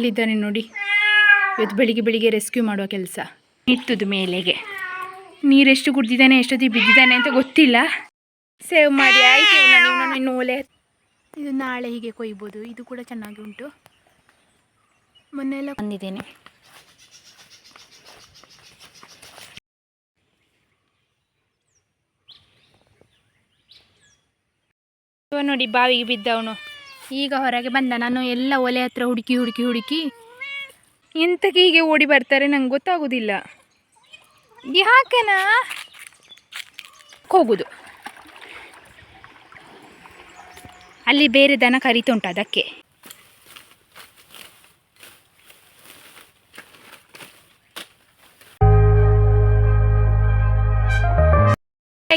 ಅಲ್ಲಿದ್ದಾನೆ ನೋಡಿ. ಇವತ್ತು ಬೆಳಿಗ್ಗೆ ಬೆಳಿಗ್ಗೆ ರೆಸ್ಕ್ಯೂ ಮಾಡುವ ಕೆಲಸ. ಇಟ್ಟುದು ಮೇಲೆಗೆ. ನೀರೆಷ್ಟು ಕುಡ್ದಿದ್ದಾನೆ ಎಷ್ಟೊತ್ತಿಗೆ ಬಿದ್ದಿದ್ದಾನೆ ಅಂತ ಗೊತ್ತಿಲ್ಲ. ಸೇವ್ ಮಾಡಿ ಆಯ್ತು ನಾನು ಇನ್ನು ಒಲೆ. ಇದು ನಾಳೆ ಹೀಗೆ ಕೊಯ್ಬೋದು. ಇದು ಕೂಡ ಚೆನ್ನಾಗಿ ಉಂಟು. ಮೊನ್ನೆ ಎಲ್ಲ ಬಂದಿದ್ದೇನೆ ನೋಡಿ ಬಾವಿಗೆ ಬಿದ್ದವನು. ಈಗ ಹೊರಗೆ ಬಂದ ನಾನು ಎಲ್ಲ ಒಲೆ ಹತ್ರ ಹುಡುಕಿ ಹುಡುಕಿ ಹುಡುಕಿ ಎಂತಕ್ಕೆ ಹೀಗೆ ಓಡಿ ಬರ್ತಾರೆ ನಂಗೆ ಗೊತ್ತಾಗೋದಿಲ್ಲ. ಯಾಕೆನಾ? ಹೋಗುದು. ಅಲ್ಲಿ ಬೇರೆ ದನ ಕರಿತುಂಟು ಅದಕ್ಕೆ.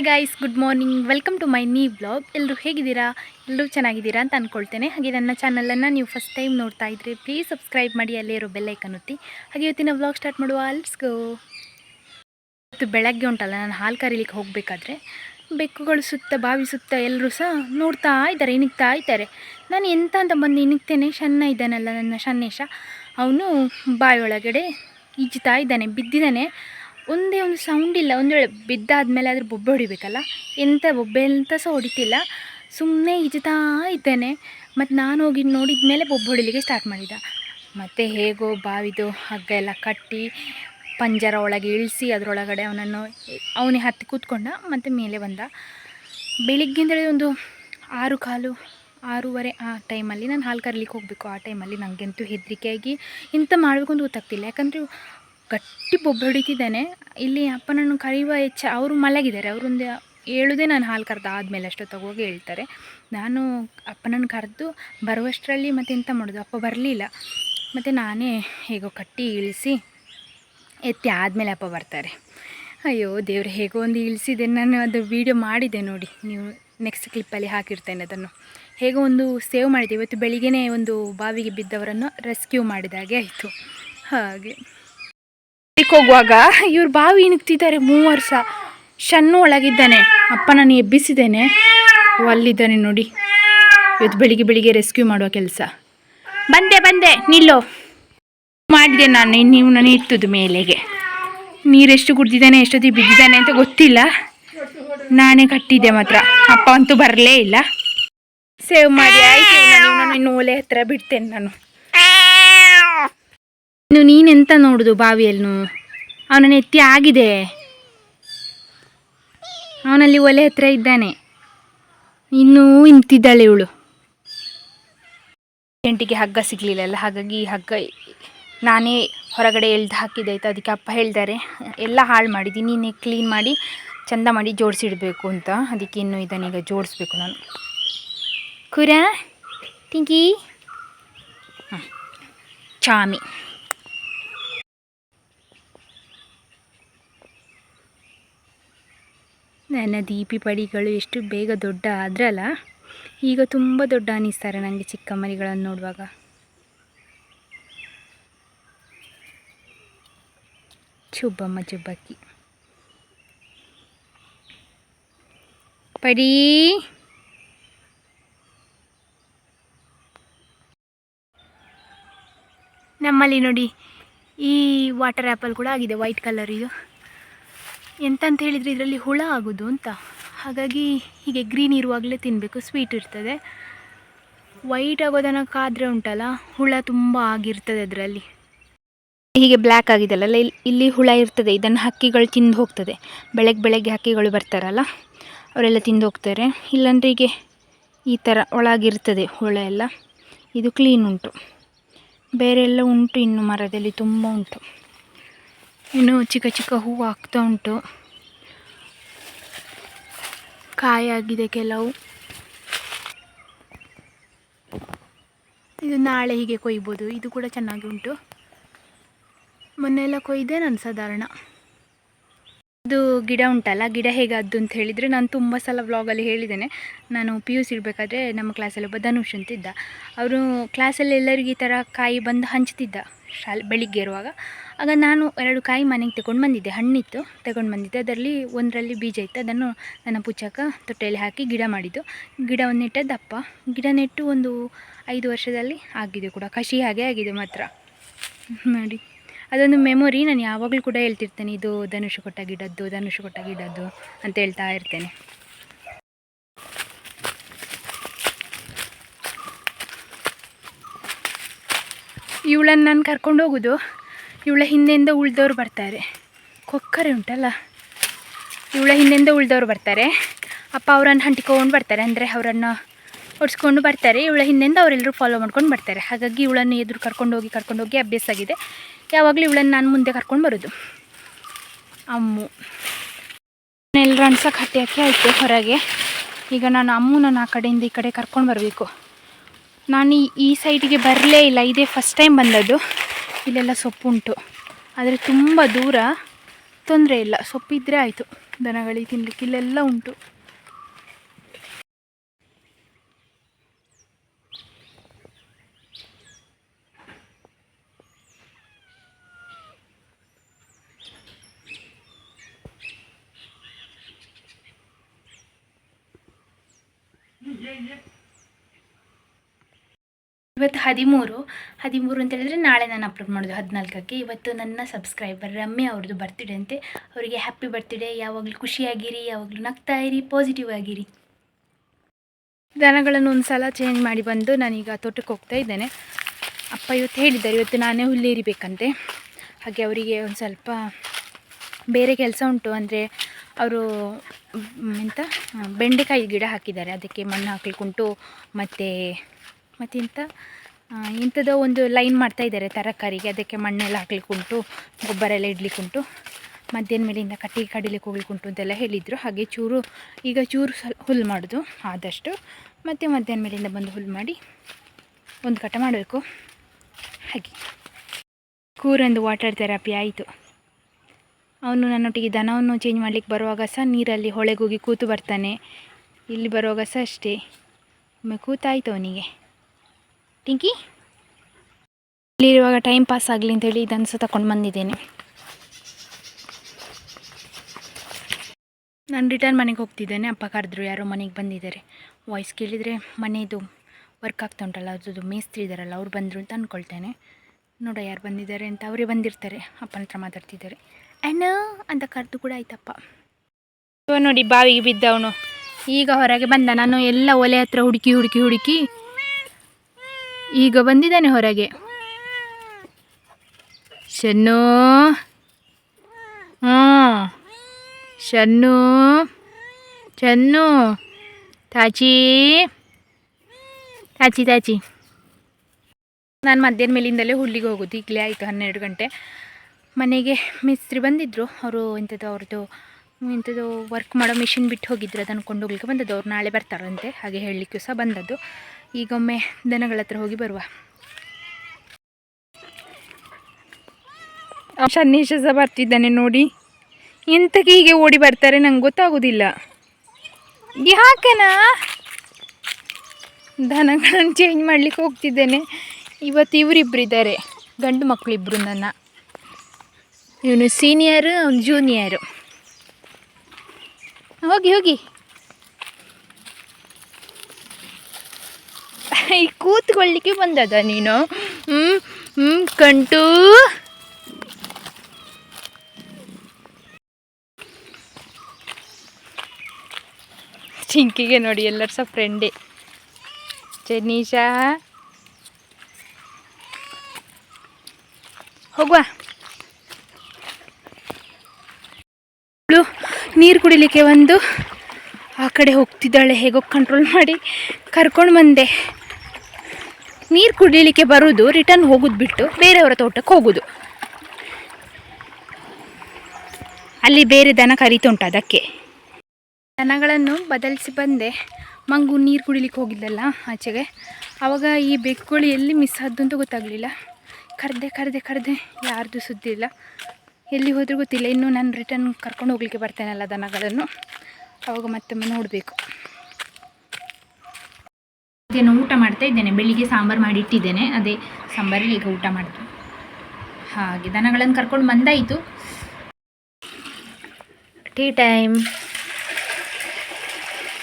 Guys good morning welcome to my ನೀ ಬ್ಲಾಗ್ ಎಲ್ಲರೂ ಹೇಗಿದ್ದೀರಾ? ಎಲ್ಲರೂ ಚೆನ್ನಾಗಿದ್ದೀರಾ ಅಂತ ಅಂದ್ಕೊಳ್ತೇನೆ ಹಾಗೆ ನನ್ನ ಚಾನಲನ್ನು ನೀವು ಫಸ್ಟ್ ಟೈಮ್ ನೋಡ್ತಾ ಇದ್ದರೆ ಪ್ಲೀಸ್ ಸಬ್ಸ್ಕ್ರೈಬ್ ಮಾಡಿ, ಅಲ್ಲೇ ಇರೋ ಬೆಲ್ಲೈಕನ್ ಒತ್ತಿ. ಹಾಗೆ ಇವತ್ತಿನ ವ್ಲಾಗ್ ಸ್ಟಾರ್ಟ್ ಮಾಡುವ. ಅಲ್ಸ್ ಗೋ ಇವತ್ತು ಬೆಳಗ್ಗೆ ಉಂಟಲ್ಲ, ನಾನು ಹಾಲು ಕರೀಲಿಕ್ಕೆ ಹೋಗಬೇಕಾದ್ರೆ ಬೆಕ್ಕುಗಳು ಸುತ್ತ, ಬಾವಿ ಸುತ್ತ ಎಲ್ಲರೂ ಸಹ ನೋಡ್ತಾ ಇದ್ದಾರೆ ಇಣಿಗ್ತಾ ಇದ್ದಾರೆ. ನಾನು ಎಂತ ಅಂತ ಬಂದು ಇಣಿಗ್ತೇನೆ ಶನ್ನ ಇದ್ದಾನಲ್ಲ ನನ್ನ ಶನ್ನೇಶ. ಅವನು ಬಾಯೊಳಗಡೆ ಒಳಗಡೆ ಈಜ್ತಾ ಇದ್ದಾನೆ, ಬಿದ್ದಿದ್ದಾನೆ. ಒಂದೇ ಒಂದು ಸೌಂಡ್ ಇಲ್ಲ. ಒಂದು ವೇಳೆ ಬಿದ್ದಾದ್ಮೇಲೆ ಆದರೆ ಬೊಬ್ಬೆ ಹೊಡಿಬೇಕಲ್ಲ? ಎಂಥ ಬೊಬ್ಬೆ ಅಂತ ಸಹ ಹೊಡಿತಿಲ್ಲ. ಸುಮ್ಮನೆ ಈಜುತ್ತಾ ಇದ್ದೇನೆ. ಮತ್ತು ನಾನು ಹೋಗಿ ನೋಡಿದ ಮೇಲೆ ಬೊಬ್ಬೆ ಹೊಡಿಲಿಕ್ಕೆ ಸ್ಟಾರ್ಟ್ ಮಾಡಿದ. ಮತ್ತು ಹೇಗೋ ಬಾವಿದು ಹಗ್ಗ ಎಲ್ಲ ಕಟ್ಟಿ ಪಂಜರ ಒಳಗೆ ಇಳಿಸಿ ಅದರೊಳಗಡೆ ಅವನನ್ನು ಅವನೇ ಹತ್ತಿ ಕೂತ್ಕೊಂಡ ಮತ್ತು ಮೇಲೆ ಬಂದ. ಬೆಳಿಗ್ಗೆಂದರೆ ಒಂದು ಆರು ಕಾಲು, ಆರೂವರೆ ಆ ಟೈಮಲ್ಲಿ ನಾನು ಹಾಲು ಕರಿಲಿಕ್ಕೆ ಹೋಗಬೇಕು. ಆ ಟೈಮಲ್ಲಿ ನನಗಂತೂ ಹೆದರಿಕೆಯಾಗಿ ಇಂಥ ಮಾಡಬೇಕು ಅಂತ ಗೊತ್ತಾಗ್ತಿಲ್ಲ. ಯಾಕಂದರೆ ಗಟ್ಟಿ ಬೊಬ್ಬೆ ಹೊಡಿತಿದ್ದಾನೆ. ಇಲ್ಲಿ ಅಪ್ಪನನ್ನು ಕರೆಯುವ ಹೆಚ್ಚ ಅವರು ಮಲಗಿದ್ದಾರೆ. ಅವರೊಂದು ಹೇಳುದೇ ನಾನು ಹಾಲು ಕರೆದು ಆದಮೇಲೆ ಅಷ್ಟು ಹೋಗಿ ಹೇಳ್ತಾರೆ. ನಾನು ಅಪ್ಪನನ್ನು ಕರೆದು ಬರುವಷ್ಟರಲ್ಲಿ ಮತ್ತೆ ಎಂತ ಮಾಡೋದು? ಅಪ್ಪ ಬರಲಿಲ್ಲ. ಮತ್ತು ನಾನೇ ಹೇಗೋ ಕಟ್ಟಿ ಇಳಿಸಿ ಎತ್ತಿ ಆದಮೇಲೆ ಅಪ್ಪ ಬರ್ತಾರೆ. ಅಯ್ಯೋ, ದೇವ್ರು, ಹೇಗೋ ಒಂದು ಇಳಿಸಿದೆ. ನಾನು ಅದು ವೀಡಿಯೋ ಮಾಡಿದೆ ನೋಡಿ. ನೀವು ನೆಕ್ಸ್ಟ್ ಕ್ಲಿಪ್ಪಲ್ಲಿ ಹಾಕಿರ್ತೇನೆ ಅದನ್ನು. ಹೇಗೋ ಒಂದು ಸೇವ್ ಮಾಡಿದೆ. ಇವತ್ತು ಬೆಳಿಗ್ಗೆನೇ ಒಂದು ಬಾವಿಗೆ ಬಿದ್ದವರನ್ನು ರೆಸ್ಕ್ಯೂ ಮಾಡಿದಾಗೆ ಆಯಿತು. ಹಾಗೆ. ಹೋಗುವಾಗ ಇವ್ರು ಬಾವಿ ಇಣುಕ್ತಿದ್ದಾರೆ ಮೂವರು ಸಹ ಶನ್ನು ಒಳಗಿದ್ದಾನೆ. ಅಪ್ಪ ನಾನು ಎಬ್ಬಿಸಿದ್ದೇನೆ. ಅಲ್ಲಿದ್ದಾನೆ ನೋಡಿ. ಇವತ್ತು ಬೆಳಿಗ್ಗೆ ಬೆಳಿಗ್ಗೆ ರೆಸ್ಕ್ಯೂ ಮಾಡುವ ಕೆಲಸ. ಬಂದೆ ಬಂದೆ, ನಿಲ್ಲೋ. ಮಾಡಿದೆ ನಾನು ನೀವು ನಾನು ಇಟ್ಟುದು ಮೇಲೆಗೆ. ನೀರೆಷ್ಟು ಕುಡ್ದಿದ್ದಾನೆ ಎಷ್ಟೊತ್ತಿಗೆ ಬಿದ್ದಿದ್ದಾನೆ ಅಂತ ಗೊತ್ತಿಲ್ಲ. ನಾನೇ ಕಟ್ಟಿದ್ದೆ ಮಾತ್ರ. ಅಪ್ಪ ಅಂತೂ ಬರಲೇ ಇಲ್ಲ. ಸೇವ್ ಮಾಡಿ. ಆಯ್ತು ನಾನು ಇನ್ನು ಓಲೆ ಹತ್ರ ಬಿಡ್ತೇನೆ ನಾನು. ಇನ್ನು ನೀನೆಂತ ನೋಡುದು ಬಾವಿಯಲ್ಲೂ ಅವನ ಎತ್ತಿ ಆಗಿದೆ. ಅವನಲ್ಲಿ ಒಲೆ ಹತ್ರ ಇದ್ದಾನೆ. ಇನ್ನೂ ಇಂತಿದ್ದಾಳೆ ಇವಳು. ಎಂಟಿಗೆ ಹಗ್ಗ ಸಿಗಲಿಲ್ಲಲ್ಲ ಹಾಗಾಗಿ ಹಗ್ಗ ನಾನೇ ಹೊರಗಡೆ ಎಳ್ದು ಹಾಕಿದ್ದೆ ಆಯ್ತು. ಅದಕ್ಕೆ ಅಪ್ಪ ಹೇಳ್ತಾರೆ, ಎಲ್ಲ ಹಾಳು ಮಾಡಿದ್ದೀನಿ ನೀನೇ ಕ್ಲೀನ್ ಮಾಡಿ, ಚಂದ ಮಾಡಿ ಜೋಡಿಸಿಡಬೇಕು ಅಂತ. ಅದಕ್ಕೆ ಇನ್ನು ಈಗ ಜೋಡಿಸ್ಬೇಕು ನಾನು. ಕುರ ತಿಂಕಿ ಹಾಂ ಚಾಮಿ. ನನ್ನ ದೀಪಿ ಪಡಿಗಳು ಎಷ್ಟು ಬೇಗ ದೊಡ್ಡ ಆದ್ರಲ್ಲ ಈಗ ತುಂಬ ದೊಡ್ಡ ಅನ್ನಿಸ್ತಾರೆ ನನಗೆ ಚಿಕ್ಕ ಮರಿಗಳನ್ನು ನೋಡುವಾಗ. ಚುಬ್ಬಮ್ಮ ಚುಬ್ಬಕ್ಕಿ ಪಡಿ. ನಮ್ಮಲ್ಲಿ ನೋಡಿ ಈ ವಾಟರ್ ಆ್ಯಪಲ್ ಕೂಡ ಆಗಿದೆ ವೈಟ್ ಕಲರ್ ಇದು ಎಂತಂತ ಹೇಳಿದರೆ ಇದರಲ್ಲಿ ಹುಳ ಆಗೋದು ಅಂತ. ಹಾಗಾಗಿ ಹೀಗೆ ಗ್ರೀನ್ ಇರುವಾಗಲೇ ತಿನ್ನಬೇಕು ಸ್ವೀಟ್ ಇರ್ತದೆ. ವೈಟ್ ಆಗೋದನ್ನು ಕಾದರೆ ಉಂಟಲ್ಲ, ಹುಳ ತುಂಬ ಆಗಿರ್ತದೆ ಅದರಲ್ಲಿ. ಹೀಗೆ ಬ್ಲ್ಯಾಕ್ ಆಗಿದೆಯಲ್ಲ, ಇಲ್ಲಿ ಇಲ್ಲಿ ಹುಳ ಇರ್ತದೆ, ಇದನ್ನು ಹಕ್ಕಿಗಳು ತಿಂದು ಹೋಗ್ತದೆ. ಬೆಳಗ್ಗೆ ಬೆಳಗ್ಗೆ ಹಕ್ಕಿಗಳು ಬರ್ತಾರಲ್ಲ, ಅವರೆಲ್ಲ ತಿಂದು ಹೋಗ್ತಾರೆ. ಇಲ್ಲಾಂದರೆ ಹೀಗೆ ಈ ಥರ ಒಳಗಿರ್ತದೆ ಹುಳ ಎಲ್ಲ. ಇದು ಕ್ಲೀನ್ ಉಂಟು. ಬೇರೆ ಎಲ್ಲ ಉಂಟು, ಇನ್ನು ಮರದಲ್ಲಿ ತುಂಬ ಉಂಟು. ಇನ್ನು ಚಿಕ್ಕ ಚಿಕ್ಕ ಹೂವು ಆಗ್ತಾ ಉಂಟು. ಕಾಯಾಗಿದೆ ಕೆಲವು. ಇದು ನಾಳೆ ಹೀಗೆ ಕೊಯ್ಬೋದು. ಇದು ಕೂಡ ಚೆನ್ನಾಗಿ ಉಂಟು. ಮೊನ್ನೆಲ್ಲ ಕೊಯ್ದೆ ನಾನು ಸಾಧಾರಣ. ಇದು ಗಿಡ ಉಂಟಲ್ಲ, ಗಿಡ ಹೇಗಾದ್ದು ಅಂತ ಹೇಳಿದರೆ ನಾನು ತುಂಬ ಸಲ ವ್ಲಾಗಲ್ಲಿ ಹೇಳಿದ್ದೇನೆ. ನಾನು ಪಿ ಯು ಸಿ ಇರಬೇಕಾದ್ರೆ ನಮ್ಮ ಕ್ಲಾಸಲ್ಲಿ ಒಬ್ಬ ಧನುಷ್ ಅಂತಿದ್ದ. ಅವರು ಕ್ಲಾಸಲ್ಲಿ ಎಲ್ಲರಿಗೂ ಈ ಥರ ಕಾಯಿ ಬಂದು ಹಂಚ್ತಿದ್ದ. ಶಾಲೆ ಬೆಳಿಗ್ಗೆ ಇರುವಾಗ. ಆಗ ನಾನು ಎರಡು ಕಾಯಿ ಮನೆಗೆ ತಗೊಂಡು ಬಂದಿದ್ದೆ. ಹಣ್ಣಿತ್ತು ತಗೊಂಡು ಬಂದಿದ್ದೆ. ಅದರಲ್ಲಿ ಒಂದರಲ್ಲಿ ಬೀಜ ಇತ್ತು. ಅದನ್ನು ನನ್ನ ಪುಚ್ಚಕ್ಕ ತೊಟ್ಟೆಯಲ್ಲಿ ಹಾಕಿ ಗಿಡ ಮಾಡಿದ್ದು. ಗಿಡವನ್ನು ನೆಟ್ಟ ದಪ್ಪ ಗಿಡ ನೆಟ್ಟು ಒಂದು ಐದು ವರ್ಷದಲ್ಲಿ ಆಗಿದೆ ಕೂಡ. ಕಸಿ ಹಾಗೆ ಆಗಿದೆ ಮಾತ್ರ. ನೋಡಿ. ಅದೊಂದು ಮೆಮೊರಿ. ನಾನು ಯಾವಾಗಲೂ ಕೂಡ ಹೇಳ್ತಿರ್ತೇನೆ, ಇದು ಧನುಷ್ ಕೊಟ್ಟ ಗಿಡದ್ದು, ಧನುಷ್ ಕೊಟ್ಟ ಗಿಡದ್ದು ಅಂತ ಹೇಳ್ತಾ ಇರ್ತೇನೆ. ಇವಳನ್ನು ನಾನು ಕರ್ಕೊಂಡು ಹೋಗೋದು. ಇವಳ ಹಿಂದೆಯಿಂದ ಉಳ್ದವ್ರು ಬರ್ತಾರೆ. ಕೊಕ್ಕರೆ ಉಂಟಲ್ಲ? ಇವಳ ಹಿಂದೆಯಿಂದ ಉಳ್ದವ್ರು ಬರ್ತಾರೆ. ಅಪ್ಪ ಅವರನ್ನು ಹಂಟಿಕೊಂಡು ಬರ್ತಾರೆ. ಅಂದರೆ ಅವರನ್ನು ಓಡಿಸ್ಕೊಂಡು ಬರ್ತಾರೆ. ಇವಳ ಹಿಂದೆಯಿಂದ ಅವರೆಲ್ಲರೂ ಫಾಲೋ ಮಾಡ್ಕೊಂಡು ಬರ್ತಾರೆ. ಹಾಗಾಗಿ ಇವಳನ್ನು ಎದುರು ಕರ್ಕೊಂಡು ಹೋಗಿ ಕರ್ಕೊಂಡು ಹೋಗಿ ಅಭ್ಯಾಸ ಆಗಿದೆ. ಯಾವಾಗಲೂ ಇವಳನ್ನು ನಾನು ಮುಂದೆ ಕರ್ಕೊಂಡು ಬರೋದು. ಅಮ್ಮು. ಎಲ್ಲರೂ ಅಣ್ಸಕ್ಕೆ ಹಟ್ಟಿ ಹಾಕಿ ಆಯಿತು ಹೊರಗೆ. ಈಗ ನಾನು ಅಮ್ಮನ ಆ ಕಡೆಯಿಂದ ಈ ಕಡೆ ಕರ್ಕೊಂಡು ಬರಬೇಕು. ನಾನು ಈ ಸೈಡಿಗೆ ಬರಲೇ ಇಲ್ಲ. ಇದೇ ಫಸ್ಟ್ ಟೈಮ್ ಬಂದದ್ದು. ಇಲ್ಲೆಲ್ಲ ಸೊಪ್ಪುಂಟು. ಆದರೆ ತುಂಬ ದೂರ ತೊಂದರೆ ಇಲ್ಲ. ಸೊಪ್ಪಿದ್ರೆ ಆಯಿತು. ದನಗಳಿಗೆ ತಿನ್ಲಿಕ್ಕೆ ಇಲ್ಲೆಲ್ಲ ಉಂಟು. ಇವತ್ತು ಹದಿಮೂರು. ಹದಿಮೂರು ಅಂತ ಹೇಳಿದ್ರೆ ನಾಳೆ ನಾನು ಅಪ್ಲೋಡ್ ಮಾಡೋದು ಹದಿನಾಲ್ಕಕ್ಕೆ. ಇವತ್ತು ನನ್ನ ಸಬ್ಸ್ಕ್ರೈಬರ್ ರಮ್ಯ ಅವ್ರದ್ದು ಬರ್ತಿಡೆ ಅಂತೆ. ಅವರಿಗೆ ಹ್ಯಾಪಿ ಬರ್ತಿಡೆ ಯಾವಾಗಲೂ ಖುಷಿಯಾಗಿರಿ, ಯಾವಾಗಲೂ ನಗ್ತಾ ಇರಿ ಪಾಸಿಟಿವ್ ಆಗಿರಿ. ದನಗಳನ್ನು ಒಂದು ಸಲ ಚೇಂಜ್ ಮಾಡಿ ಬಂದು ನಾನೀಗ ತೋಟಕ್ಕೆ ಹೋಗ್ತಾ ಇದ್ದೇನೆ. ಅಪ್ಪ ಇವತ್ತು ಹೇಳಿದ್ದಾರೆ, ಇವತ್ತು ನಾನೇ ಹುಲ್ಲೇರಿಬೇಕಂತೆ ಹಾಗೆ ಅವರಿಗೆ ಒಂದು ಸ್ವಲ್ಪ ಬೇರೆ ಕೆಲಸ ಉಂಟು. ಅಂದರೆ ಅವರು ಎಂತ? ಬೆಂಡೆಕಾಯಿ ಗಿಡ ಹಾಕಿದ್ದಾರೆ. ಅದಕ್ಕೆ ಮಣ್ಣು ಹಾಕಲಿಕ್ಕುಂಟು. ಮತ್ತು, ಮತ್ತೆಂತ? ಇಂಥದ್ದು ಒಂದು ಲೈನ್ ಮಾಡ್ತಾ ಇದ್ದಾರೆ ತರಕಾರಿಗೆ. ಅದಕ್ಕೆ ಮಣ್ಣೆಲ್ಲ ಹಾಕ್ಲಿಕ್ಕುಂಟು, ಗೊಬ್ಬರ ಎಲ್ಲ ಇಡ್ಲಿಕ್ಕುಂಟು, ಮಧ್ಯಾಹ್ನ ಮೇಲಿಂದ ಕಟ್ಟಿಗೆ ಕಡಿಲಿಕ್ಕೆ ಹೋಗ್ಲಿಕ್ಕುಂಟು ಅಂತೆಲ್ಲ ಹೇಳಿದರು. ಹಾಗೆ ಚೂರು, ಈಗ ಚೂರು ಸ್ವಲ್ಪ ಹುಲ್ಲು ಮಾಡೋದು ಆದಷ್ಟು. ಮತ್ತು ಮಧ್ಯಾಹ್ನ ಮೇಲಿಂದ ಬಂದು ಹುಲ್ಲು ಮಾಡಿ ಒಂದು ಕಟ ಮಾಡಬೇಕು. ಹಾಗೆ. ಕೂರಂದು ವಾಟರ್ ಥೆರಪಿ ಆಯಿತು. ಅವನು ನನ್ನೊಟ್ಟಿಗೆ ದನವನ್ನು ಚೇಂಜ್ ಮಾಡ್ಲಿಕ್ಕೆ ಬರುವಾಗ ಸಹ ನೀರಲ್ಲಿ ಹೊಳೆಗೋಗಿ ಕೂತು ಬರ್ತಾನೆ. ಇಲ್ಲಿ ಬರುವಾಗ ಸಹ ಅಷ್ಟೇ. ಒಮ್ಮೆ ಕೂತಾಯಿತು ಅವನಿಗೆ. ಟಿಂಕಿ ಇಲ್ಲಿರುವಾಗ ಟೈಮ್ ಪಾಸ್ ಆಗಲಿ ಅಂತೇಳಿ ಇದನ್ನು ಸಹ ತಗೊಂಡು ಬಂದಿದ್ದೇನೆ. ನಾನು ರಿಟರ್ನ್ ಮನೆಗೆ ಹೋಗ್ತಿದ್ದೇನೆ. ಅಪ್ಪ ಕರೆದ್ರು, ಯಾರೋ ಮನೆಗೆ ಬಂದಿದ್ದಾರೆ. ವಾಯ್ಸ್ ಕೇಳಿದರೆ ಮನೆಯದು ವರ್ಕ್ ಆಗ್ತಾ ಉಂಟಲ್ಲ ಅದ್ರದ್ದು ಮೇಸ್ತ್ರಿ ಇದ್ದಾರಲ್ಲ ಅವ್ರು ಬಂದರು ಅಂತ ಅಂದ್ಕೊಳ್ತೇನೆ ನೋಡ ಯಾರು ಬಂದಿದ್ದಾರೆ ಅಂತ, ಅವರೇ ಬಂದಿರ್ತಾರೆ. ಅಪ್ಪನ ಹತ್ರ ಮಾತಾಡ್ತಿದ್ದಾರೆ. ಅಣ್ಣ, ಅಂತ ಕರೆದು ಕೂಡ ಆಯ್ತಪ್ಪ. ನೋಡಿ, ಬಾವಿಗೆ ಬಿದ್ದವನು. ಈಗ ಹೊರಗೆ ಬಂದ, ನಾನು ಎಲ್ಲ ಒಲೆ ಹತ್ರ ಹುಡುಕಿ ಹುಡುಕಿ ಹುಡುಕಿ ಈಗ ಬಂದಿದ್ದಾನೆ ಹೊರಗೆ. ಶನ್ನು. ಹ್ಞೂ. ಶನ್ನು. ಚನ್ನು ತಾಚಿ. ತಾಚಿ ತಾಚಿ. ನಾನು ಮಧ್ಯಾಹ್ನ ಮೇಲಿಂದಲೇ ಹುಲ್ಲಿಗೆ ಹೋಗೋದು. ಈಗಲೇ ಆಯಿತು, ಹನ್ನೆರಡು ಗಂಟೆ. ಮನೆಗೆ ಮಿಸ್ತ್ರಿ ಬಂದಿದ್ದರು ಅವರು ಇಂಥದ್ದು ಅವ್ರದ್ದು ಇಂಥದ್ದು ವರ್ಕ್ ಮಾಡೋ ಮಿಷಿನ್ ಬಿಟ್ಟು ಹೋಗಿದ್ರು ಅದನ್ನು ಕೊಂಡು ಹೋಗ್ಲಿಕ್ಕೆ ಬಂದದ್ದು. ಅವ್ರು ನಾಳೆ ಬರ್ತಾರಂತೆ. ಹಾಗೆ ಹೇಳಲಿಕ್ಕೂ ಸಹ ಬಂದದ್ದು. ಈಗೊಮ್ಮೆ ದನಗಳ ಹತ್ರ ಹೋಗಿ ಬರುವ. ಶನ್ನೀಶ ಸಹ ಬರ್ತಿದ್ದಾನೆ ನೋಡಿ. ಎಂತಕ್ಕೆ ಹೀಗೆ ಓಡಿ ಬರ್ತಾರೆ ನಂಗೆ ಗೊತ್ತಾಗೋದಿಲ್ಲ. ಯಾಕನಾ? ದನಗಳನ್ನು ಚೇಂಜ್ ಮಾಡ್ಲಿಕ್ಕೆ ಹೋಗ್ತಿದ್ದೇನೆ. ಇವತ್ತು ಇವರಿಬ್ಬರಿದ್ದಾರೆ ಗಂಡು ಮಕ್ಕಳಿಬ್ಬರು ನನ್ನ. ಇವನು ಸೀನಿಯರು ಅವನು ಜೂನಿಯರು ಹೋಗಿ ಹೋಗಿ. ಈ ಕೂತ್ಕೊಳ್ಳಿಕ್ಕೆ ಬಂದದ ನೀನು? ಹ್ಮ್ ಹ್ಮ್, ಕಂಟು. ಚಿಂಕಿಗೆ ನೋಡಿ ಎಲ್ಲರೂ ಸಹ ಫ್ರೆಂಡೇ ಚೆನ್ನೀಶಾ ಹೋಗುವ ನೀರು ಕುಡಿಲಿಕ್ಕೆ ಒಂದು. ಆ ಕಡೆ ಹೋಗ್ತಿದ್ದಾಳೆ, ಹೇಗೋ ಕಂಟ್ರೋಲ್ ಮಾಡಿ ಕರ್ಕೊಂಡು ಬಂದೆ. ನೀರು ಕುಡಿಲಿಕ್ಕೆ ಬರೋದು ರಿಟರ್ನ್ ಹೋಗೋದು ಬಿಟ್ಟು ಬೇರೆಯವರ ತೋಟಕ್ಕೆ ಹೋಗೋದು. ಅಲ್ಲಿ ಬೇರೆ ದನ ಕರೀತುಂಟು ಅದಕ್ಕೆ. ದನಗಳನ್ನು ಬದಲಿಸಿ ಬಂದೆ. ಮಂಗು ನೀರು ಕುಡಿಲಿಕ್ಕೆ ಹೋಗಿದ್ದಲ್ಲ ಆಚೆಗೆ. ಆವಾಗ ಈ ಬೆಕ್ಕುಗಳು ಎಲ್ಲಿ ಮಿಸ್ ಆದ್ದು ಅಂತ ಗೊತ್ತಾಗಲಿಲ್ಲ. ಕರೆದೆ ಕರೆದೆ ಕರೆದೆ, ಯಾರ್ದು ಸುದ್ದಿ ಇಲ್ಲ. ಎಲ್ಲಿ ಹೋದರೂ ಗೊತ್ತಿಲ್ಲ. ಇನ್ನೂ ನಾನು ರಿಟರ್ನ್ ಕರ್ಕೊಂಡು ಹೋಗ್ಲಿಕ್ಕೆ ಬರ್ತೇನಲ್ಲ ದನಗಳನ್ನು. ಅವಾಗ ಮತ್ತೊಮ್ಮೆ ನೋಡಬೇಕು. ಮಧ್ಯಾಹ್ನ ಊಟ ಮಾಡ್ತಾ ಇದ್ದೇನೆ. ಬೆಳಿಗ್ಗೆ ಸಾಂಬಾರು ಮಾಡಿ ಇಟ್ಟಿದ್ದೇನೆ ಅದೇ ಸಾಂಬಾರಿಗೆ ಈಗ ಊಟ ಮಾಡ್ತೀನಿ ಹಾಗೆ ದನಗಳನ್ನು ಕರ್ಕೊಂಡು ಬಂದಾಯಿತು. Tea time.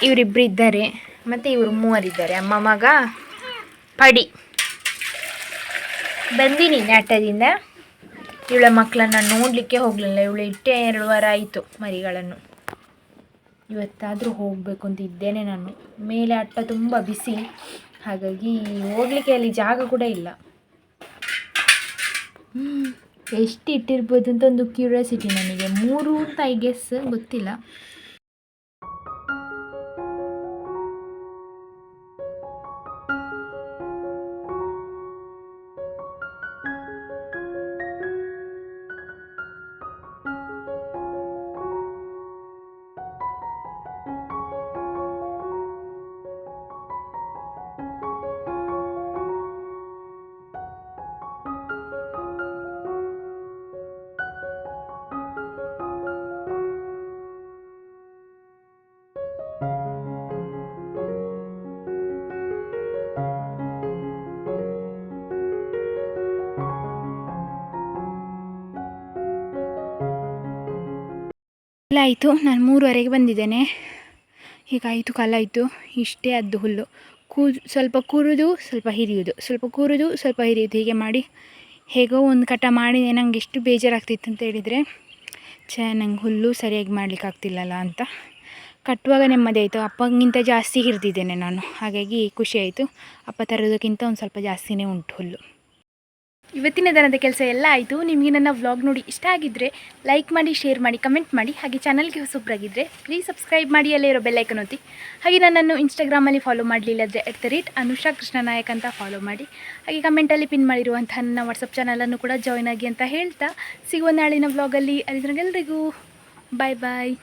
ಇವರಿಬ್ಬರು ಇದ್ದಾರೆ. ಮತ್ತು ಇವರು ಮೂವರಿದ್ದಾರೆ. ಅಮ್ಮ, ಮಗ, ಪಡಿ. ಬಂದಿನಿ ನಾಟದಿಂದ ಇವಳ ಮಕ್ಕಳನ್ನು ನೋಡಲಿಕ್ಕೆ ಹೋಗಲಿಲ್ಲ. ಇವಳು ಇಟ್ಟೆ ಎರಡು ವಾರ ಆಯಿತು ಮರಿಗಳನ್ನು. ಇವತ್ತಾದರೂ ಹೋಗಬೇಕು ಅಂತ ಇದ್ದೇನೆ ನಾನು. ಮೇಲೆ ಅಟ್ಟ ತುಂಬ ಬಿಸಿ ಹಾಗಾಗಿ ಹೋಗ್ಲಿಕ್ಕೆ ಅಲ್ಲಿ ಜಾಗ ಕೂಡ ಇಲ್ಲ. ಎಷ್ಟು ಇಟ್ಟಿರ್ಬೋದು ಅಂತ ಒಂದು ಕ್ಯೂರಿಯಾಸಿಟಿ ನನಗೆ. ಮೂರು ಅಂತ ಐ ಗೆಸ್ ಗೊತ್ತಿಲ್ಲ. ಆಯಿತು. ನಾನು ಮೂರುವರೆಗೆ ಬಂದಿದ್ದೇನೆ. ಈಗ ಐದು ಕಾಲಾಯಿತು ಇಷ್ಟೇ ಅದ್ದು ಹುಲ್ಲು. ಕೂ, ಸ್ವಲ್ಪ ಕೂರೋದು, ಸ್ವಲ್ಪ ಹಿರಿಯೋದು. ಸ್ವಲ್ಪ ಕೂರೋದು, ಸ್ವಲ್ಪ ಹಿರಿಯುವುದು ಹೀಗೆ ಮಾಡಿ ಹೇಗೋ ಒಂದು ಕಟ ಮಾಡಿದೆ. ನಂಗೆ ಎಷ್ಟು ಬೇಜಾರಾಗ್ತಿತ್ತು ಅಂತ ಹೇಳಿದರೆ, ಛೇ, ನಂಗೆ ಹುಲ್ಲು ಸರಿಯಾಗಿ ಮಾಡ್ಲಿಕ್ಕೆ ಆಗ್ತಿಲ್ಲಲ್ಲ ಅಂತ ಕಟ್ಟುವಾಗ ನೆಮ್ಮದಿ ಆಯಿತು. ಅಪ್ಪಗಿಂತ ಜಾಸ್ತಿ ಹಿರಿದಿದ್ದೇನೆ ನಾನು. ಹಾಗಾಗಿ ಖುಷಿ ಆಯಿತು. ಅಪ್ಪ ತರೋದಕ್ಕಿಂತ ಒಂದು ಸ್ವಲ್ಪ ಜಾಸ್ತಿನೇ ಉಂಟು ಹುಲ್ಲು. ಇವತ್ತಿನ ದಿನದ ಕೆಲಸ ಎಲ್ಲ ಆಯಿತು. ನಿಮಗೆ ನನ್ನ ವ್ಲಾಗ್ ನೋಡಿ ಇಷ್ಟ ಆಗಿದ್ದರೆ ಲೈಕ್ ಮಾಡಿ ಶೇರ್ ಮಾಡಿ ಕಮೆಂಟ್ ಮಾಡಿ. ಹಾಗೆ ಚಾನಲ್ಗೆ ಹೊಸೊಬ್ಬರಾಗಿದ್ದರೆ ಪ್ಲೀಸ್ ಸಬ್ಸ್ಕ್ರೈಬ್ ಮಾಡಿ, ಅಲ್ಲೇ ಇರೋ ಬೆಲ್ಲೈಕನ್ ಒತ್ತಿ. ಹಾಗೆ ನನ್ನನ್ನು ಇನ್ಸ್ಟಾಗ್ರಾಮಲ್ಲಿ ಫಾಲೋ ಮಾಡಲಿಲ್ಲ ಅಂದರೆ at the rate Anusha Krishna Nayak ಅಂತ ಫಾಲೋ ಮಾಡಿ. ಹಾಗೆ ಕಮೆಂಟಲ್ಲಿ ಪಿನ್ ಮಾಡಿರುವಂಥ ನನ್ನ ವಾಟ್ಸಪ್ ಚಾನಲನ್ನು ಕೂಡ ಜಾಯ್ನ್ ಆಗಿ ಅಂತ ಹೇಳ್ತಾ. ಸಿಗುವ ನಾಳಿನ ವ್ಲಾಗಲ್ಲಿ ಅಲ್ಲಿದ್ರಿಗೆಲ್ರಿಗೂ ಬಾಯ್ ಬಾಯ್